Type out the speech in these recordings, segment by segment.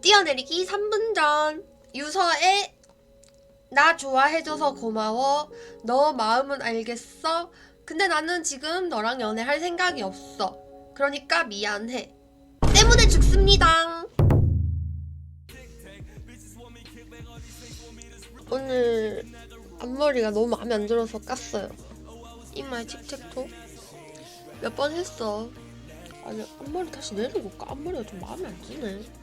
뛰어내리기 3분 전. 유서에 나 좋아해줘서 고마워. 너 마음은 알겠어? 근데 나는 지금 너랑 연애할 생각이 없어. 그러니까 미안해. 때문에 죽습니다. 오늘 앞머리가 너무 마음에 안 들어서 깠어요. 이마에 틱택토. 몇번 했어. 아니 앞머리 다시 내리고 올까? 앞머리가 좀 마음에 안 드네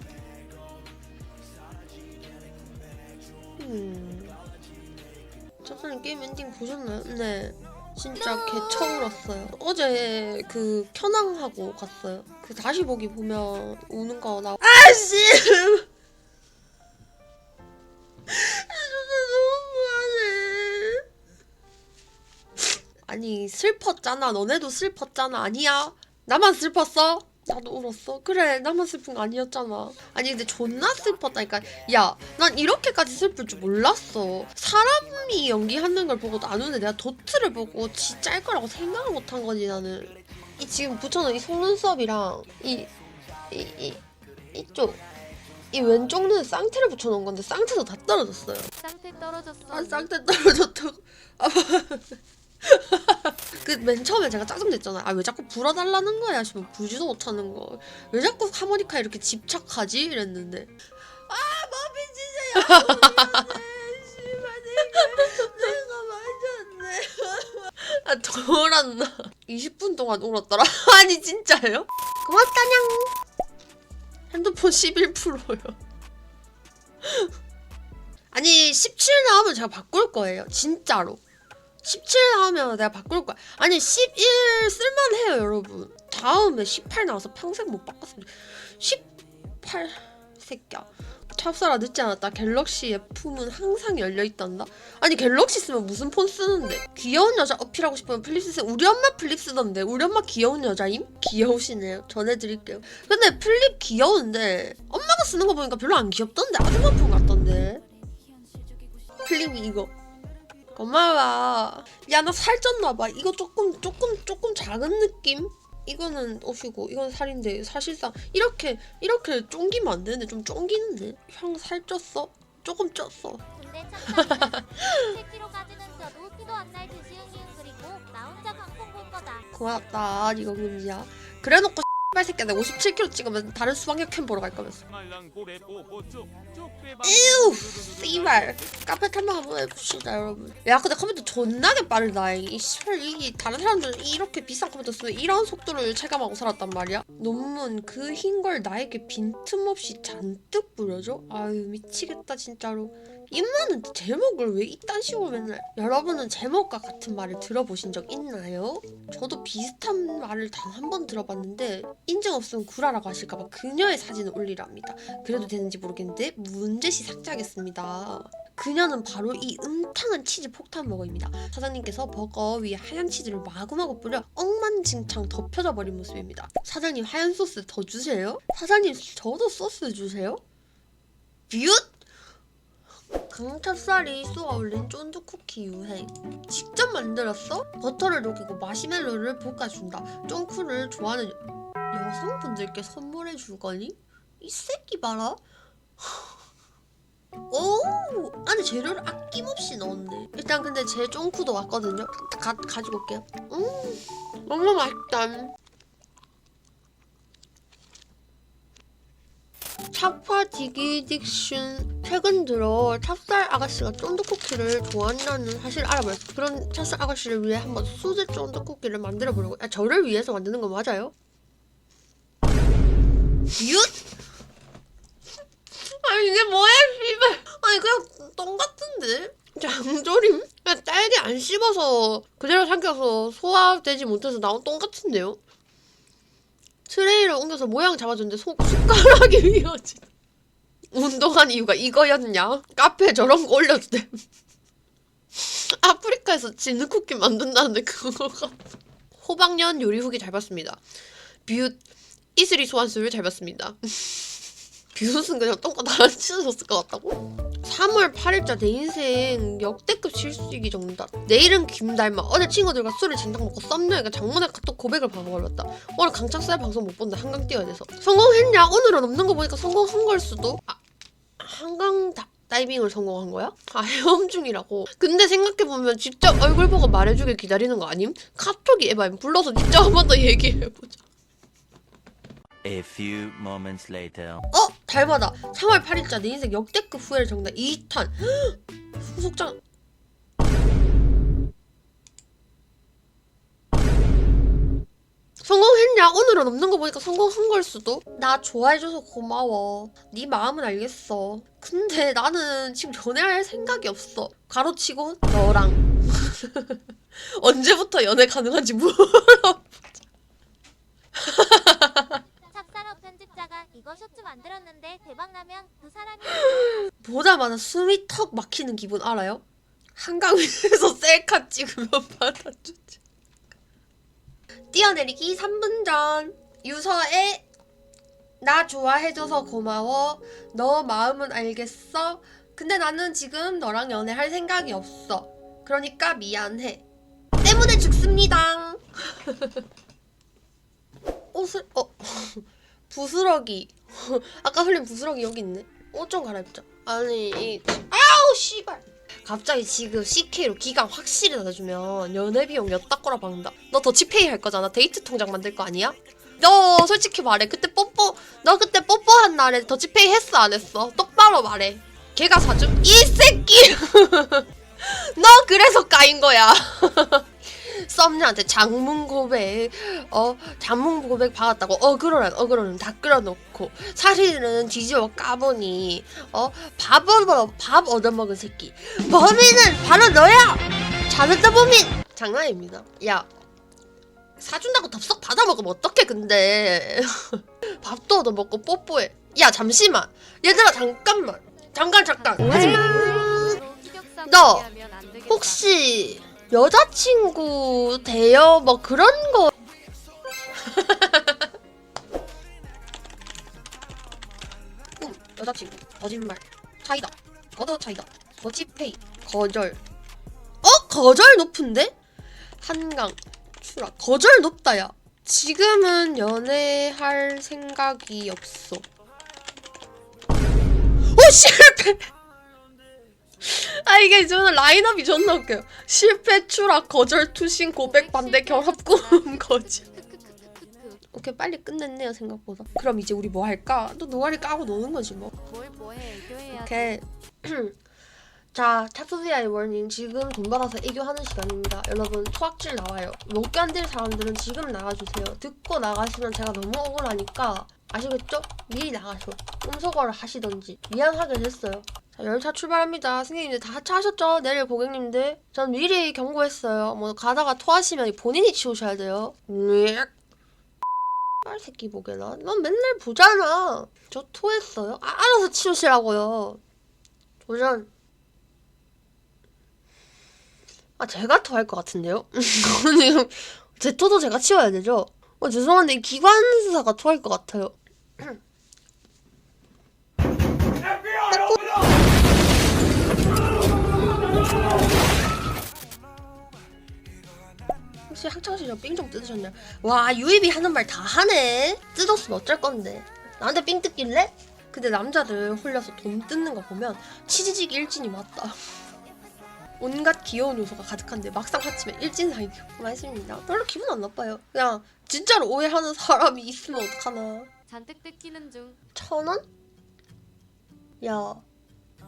첫사님 게임 엔딩 보셨나요? 네. 진짜 개 처 울었어요. 어제 그 켜낭하고 갔어요. 그 다시 보기 보면 우는 거 나. 아씨! 아니 슬펐잖아. 너네도 슬펐잖아. 아니야? 나만 슬펐어? 나도 울었어. 그래, 나만 슬픈 거 아니었잖아. 아니 근데 존나 슬펐다니까. 야, 난 이렇게까지 슬플 줄 몰랐어. 사람이 연기하는 걸 보고도 안 우는데 내가 도트를 보고 진짜 짤 거라고 생각을 못 한 거지 나는. 이 지금 붙여놓은 이 속눈썹이랑 이 이 이 이쪽 이 왼쪽 눈에 쌍태를 붙여놓은 건데 쌍태도 다 떨어졌어요. 상태 떨어졌어. 아 쌍태 떨어졌다고. 아, 그 맨 처음에 제가 짜증냈잖아요. 아 왜 자꾸 불어달라는 거야 싶으면 불지도 못하는 거. 왜 자꾸 하모니카 이렇게 집착하지? 이랬는데 아 머비 진짜 야무지네. 씨발 내가 내가 맞았네. 아 돌았나? 20분 동안 울었더라. 아니 진짜요? 고맙다냥. 핸드폰 11%요. 아니 17 나오면 제가 바꿀 거예요. 진짜로. 17 나오면 내가 바꿀 거야. 아니 11 쓸만해요, 여러분. 다음에 18 나와서 평생 못 바꿨습니다. 18 새끼야. 찹쌀아 늦지 않았다. 갤럭시 F는 항상 열려 있단다. 아니 갤럭시 쓰면 무슨 폰 쓰는데? 귀여운 여자 어필하고 싶으면 플립 쓰세요. 우리 엄마 플립 쓰던데. 우리 엄마 귀여운 여자임? 귀여우시네요. 전해드릴게요. 근데 플립 귀여운데 엄마가 쓰는 거 보니까 별로 안 귀엽던데. 아줌마 폰 같던데. 플립이 이거. 고마워. 야, 나 살쪘나봐. 이거 조금, 조금, 조금 작은 느낌? 이거는 옷이고, 이건 살인데, 사실상, 이렇게, 이렇게 쫑기면 안 되는데, 좀 쫑기는데? 형 살쪘어? 조금 쪘어. 근데 참담이는 7kg까지는 쪄도 티도 안날 드시응이응 그리고 나 혼자 방송 볼 거다. 고맙다, 이거 금지야. 그래 놓고, 발 새끼야, 내가 57kg 찍으면 다른 수박역 캠 보러 갈 거면서. 에휴, 씨발. 카페 탐방 한번 해봅시다, 여러분. 야, 근데 컴퓨터 존나게 빠르다. 이 씨발, 이 다른 사람들은 이렇게 비싼 컴퓨터 쓰면 이런 속도를 체감하고 살았단 말이야. 논문 그 흰 걸 나에게 빈틈없이 잔뜩 뿌려줘? 아유, 미치겠다, 진짜로. 입만은 제목을 왜 이딴 식으로 맨날 여러분은 제목과 같은 말을 들어보신 적 있나요? 저도 비슷한 말을 단 한 번 들어봤는데 인증 없으면 구라라고 하실까봐 그녀의 사진을 올리랍니다 그래도 되는지 모르겠는데 문제시 삭제하겠습니다 그녀는 바로 이 음탕한 치즈 폭탄 버거입니다 사장님께서 버거 위에 하얀 치즈를 마구마구 뿌려 엉망진창 덮여져 버린 모습입니다 사장님 하얀 소스 더 주세요? 사장님 저도 소스 주세요? 뷰 강찹쌀이 쏘아 올린 쫀득 쿠키 유행. 직접 만들었어? 버터를 녹이고 마시멜로를 볶아준다. 쫑쿠를 좋아하는 여성분들께 선물해 주거니? 이 새끼 봐라. 오! 안에 재료를 아낌없이 넣었네. 일단 근데 제 쫑쿠도 왔거든요. 가, 가지고 올게요. 음 너무 맛있다 차파 디기딕슌 최근 들어 찹쌀 아가씨가 쫀득쿠키를 좋아한다는 사실을 알아버렸어 그런 찹쌀 아가씨를 위해 한번 수제 쫀득쿠키를 만들어 보려고 아, 저를 위해서 만드는 거 맞아요? 윷? 아니 이게 뭐야 씨발 아니 그냥 똥 같은데 장조림? 딸기 안 씹어서 그대로 삼켜서 소화되지 못해서 나온 똥 같은데요? 트레이를 옮겨서 모양 잡아줬는데 손, 숟가락이 휘어진. 운동한 이유가 이거였냐? 카페에 저런 거 올려도 돼 아프리카에서 진흙쿠키 만든다는데 그거가. 호박년 요리 후기 잘 봤습니다. 뷰 이슬이 소환수를 잘 봤습니다. 뷰는 그냥 똥과 나랑 찢어졌을 것 같다고? 3월 8일자 내 인생 역대급 실수이기 정답. 내일은 김달마. 어제 친구들과 술을 진탕 먹고 썸녀에게 장문의 카톡 고백을 받아걸렸다. 오늘 강착살 방송 못 본다. 한강 뛰어야 돼서. 성공했냐? 오늘은 없는 거 보니까 성공한 걸 수도. 아, 한강 다, 다이빙을 성공한 거야? 아 헤엄 중이라고. 근데 생각해보면 직접 얼굴 보고 말해주길 기다리는 거 아님? 카톡이 에바임 불러서 직접 한 번 더 얘기해보자. A few moments later. 어? 달마다. 3월 8일자 내 인생 역대급 후회를 정답 2탄 후속장. 성공했냐? 오늘은 없는 거 보니까 성공한 걸 수도? 나 좋아해줘서 고마워. 네 마음은 알겠어. 근데 나는 지금 연애할 생각이 없어. 가로치고 너랑. 언제부터 연애 가능한지 물어 찹쌀업 편집자가 이거 쇼츠 만들었는데 대박 나면 그 사람이 보자마자 숨이 턱 막히는 기분 알아요? 한강 위에서 셀카 찍으면 받아주지. 뛰어내리기 3분 전. 유서에 나 좋아해줘서 고마워. 너 마음은 알겠어. 근데 나는 지금 너랑 연애할 생각이 없어. 그러니까 미안해. 때문에 죽습니다. 옷을 어 부스러기. 아까 흘린 부스러기 여기 있네. 옷 좀 갈아입자. 아니 이 아우 씨발. 갑자기 지금 CK로 기강 확실히 낮아주면 연애 비용 엿다 꼬라 박는다. 너 더치페이 할 거잖아. 데이트 통장 만들 거 아니야? 너 솔직히 말해. 그때 뽀뽀 너 그때 뽀뽀한 날에 더치페이 했어 안 했어? 똑바로 말해. 걔가 사준 이 새끼. 너 그래서 까인 거야. 썸녀한테 장문 고백, 어, 장문 고백 받았다고 어그로란 어그로는 다 끌어놓고 사실은 뒤집어 까보니 어, 밥 얻어 밥 얻어먹은 새끼. 범인은 바로 너야. 잘했다 범인. 장난입니다. 야. 사준다고 덥석 받아먹으면 어떡해 근데 밥도 얻어먹고 뽀뽀해 야 잠시만 얘들아 잠깐만 잠깐 잠깐 하지 마. 너 혹시 여자친구 돼요? 뭐 그런 거. 꿈, 여자친구, 거짓말, 차이다, 거더 차이다, 더치페이, 거절. 어? 거절 높은데? 한강, 추락, 거절 높다야. 지금은 연애할 생각이 없어. 오 실패! 아 이게 저는 라인업이 존나 웃겨요. 실패, 추락, 거절, 투신, 고백, 반대, 결합, 꿈, 거절. 오케이 빨리 끝냈네요 생각보다. 그럼 이제 우리 뭐 할까? 또 노가리 까고 노는 거지 뭐. 뭘 뭐해 애교해야 오케이. 자, 탑소비아의 워닝 지금 돈 받아서 애교하는 시간입니다. 여러분 소확질 나와요. 못 견딜 사람들은 지금 나가주세요. 듣고 나가시면 제가 너무 억울하니까 아시겠죠? 미리 나가셔. 음소거를 하시던지 미안하게 됐어요. 자, 열차 출발합니다. 승객님들 다 하차하셨죠? 내릴 고객님들. 전 미리 경고했어요. 뭐 가다가 토하시면 본인이 치우셔야 돼요. 으악. 빨 새끼 보게나. 넌 맨날 보잖아. 저 토했어요? 아, 알아서 치우시라고요. 도전. 아 제가 토할 것 같은데요? 지금 제 토도 제가 치워야 되죠? 어 죄송한데 이 기관사가 토할 것 같아요. 혹시 학창시절 삥좀 뜯으셨나요? 와 유입이 하는 말 다 하네. 뜯었으면 어쩔 건데. 나한테 삥 뜯길래? 근데 남자들 홀려서 돈 뜯는 거 보면 치지직 일진이 맞다. 온갖 귀여운 요소가 가득한데 막상 합치면 일진상이요. 맞습니다. 별로 기분 안 나빠요. 그냥 진짜로 오해하는 사람이 있으면 어떡하나. 잔뜩 뜯기는 중 천 원? 야,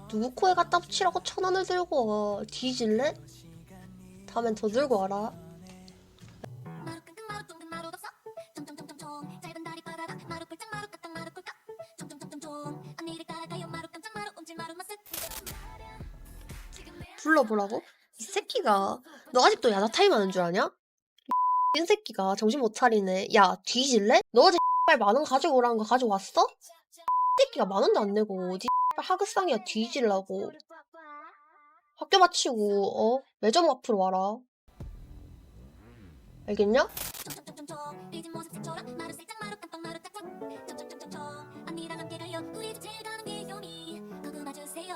누구 코에 갖다 붙이라고 천 원을 들고 와. 뒤질래? 다음엔 더 들고 와라. 불러보라고? 이 새끼가 너 아직도 야자 타임 하는 줄 아냐? 이 새끼가 정신 못 차리네. 야, 뒤질래? 너 어제 빨 만원 가지고 오라는 거 가져왔어? 이 새끼가 만 원도 안 내고 어디 하극상이야 뒤질라고. 학교 마치고 어 매점 앞으로 와라. 알겠냐? 앞니랑 함께 가요 우리 집 제일 가는 귀요미 궁금해 주세요